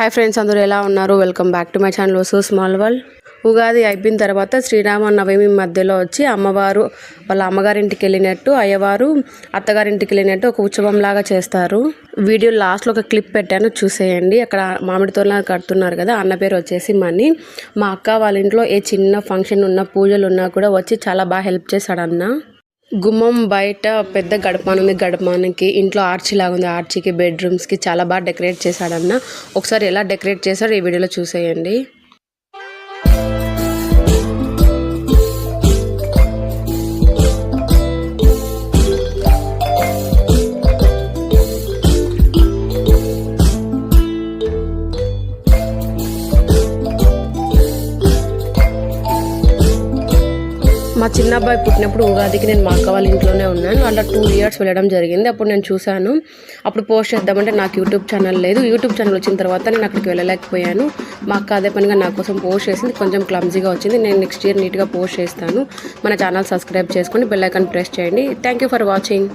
Hi friends అందరూ ఎలా ఉన్నారు? Welcome back to my channel Vasu small world Ugadi అయిపోయిన తర్వాత శ్రీరామ నవమి మధ్యలో వచ్చి అమ్మవారు వాళ్ళ అమ్మగారింటికి వెళ్ళినట్టు అయ్యవారు అత్తగారింటికి వెళ్ళినట్టు ఒక ఉత్సవం లాగా చేస్తారు. వీడియో లాస్ట్లో ఒక క్లిప్ పెట్టాను చూసేయండి. అక్కడ మామిడి తోరణాలు కడుతున్నారు కదా అన్న పేరు వచ్చేసి మనీ. మా అక్క వాళ్ళ ఇంట్లో ఏ చిన్న ఫంక్షన్ ఉన్నా పూజలు ఉన్నా కూడా వచ్చి చాలా బాగా హెల్ప్ చేశాడు అన్న. గుమ్మం బయట పెద్ద గడపాన ఉంది గడపానికి ఇంట్లో ఆర్చి లాగా ఉంది ఆర్చికి బెడ్రూమ్స్కి చాలా బాగా డెకరేట్ చేశాడన్న. ఒకసారి ఎలా డెకరేట్ చేశాడో ఈ వీడియోలో చూసేయండి. మా చిన్న అబ్బాయి పుట్టినప్పుడు ఉగాదికి నేను మా అక్క వాళ్ళ ఇంట్లోనే ఉన్నాను. అలా టూ ఇయర్స్ వెళ్ళడం జరిగింది. అప్పుడు నేను చూశాను. అప్పుడు పోస్ట్ చేద్దామంటే నాకు యూట్యూబ్ ఛానల్ లేదు. యూట్యూబ్ ఛానల్ వచ్చిన తర్వాత నేను అక్కడికి వెళ్ళలేకపోయాను. మా అక్క అదే పనిగా నా కోసం పోస్ట్ చేసింది. కొంచెం క్లమ్జీగా వచ్చింది. నేను నెక్స్ట్ ఇయర్ నీట్గా పోస్ట్ చేస్తాను. మన ఛానల్ సబ్స్క్రైబ్ చేసుకొని బెల్ ఐకాన్ ప్రెస్ చేయండి. Thank you for watching